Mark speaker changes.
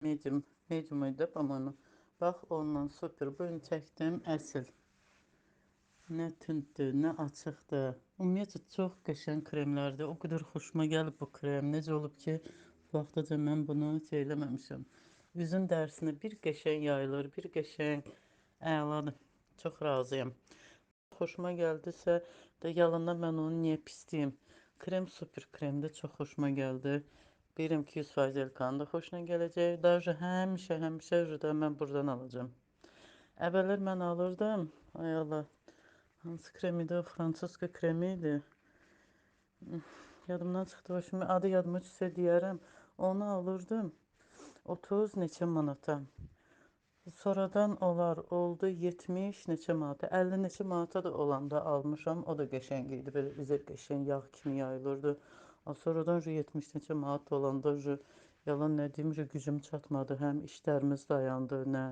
Speaker 1: Medium, medium idi, по-моему. Bax, ondan super. Bu gün çəkdim, əsl. Nə tündür, nə açıqdır. Ümumiyyətlə çox qəşəng kremlərdir. O qədər xoşuma gəlib bu krem. Necə olub ki, bu vaxtacan mən bunu heç eləməmişəm. Üzün dərisinə bir qəşəng yayılır, bir qəşəng əladır. Çox razıyam. Xoşuma gəldisə də yalandan mən onu niyə pisliyim? Krem super kremdir, çox xoşuma gəldi. Bilirəm ki, 100% Elkanın da xoşuna gələcək. Daha həmişə, həmişə də mən buradan alacağam. Əvvəllər mən alırdım. Ay Allah. Hansı krem idi? Fransuska kremi idi. Yadımdan çıxdı. Şimdi adı yadıma düşsə deyərəm. Onu alırdım. 30 neçə manata. Sonradan olar oldu 70 neçə manata. 50 neçə manata da olanda almışam. O da qəşəng idi. Belə üzə qəşəng yağ kimi yayılırdı. A, Sonradan 70 neçə manat olanda yalan nə deyim, gücüm çatmadı. Həm işlərimiz dayandı, nə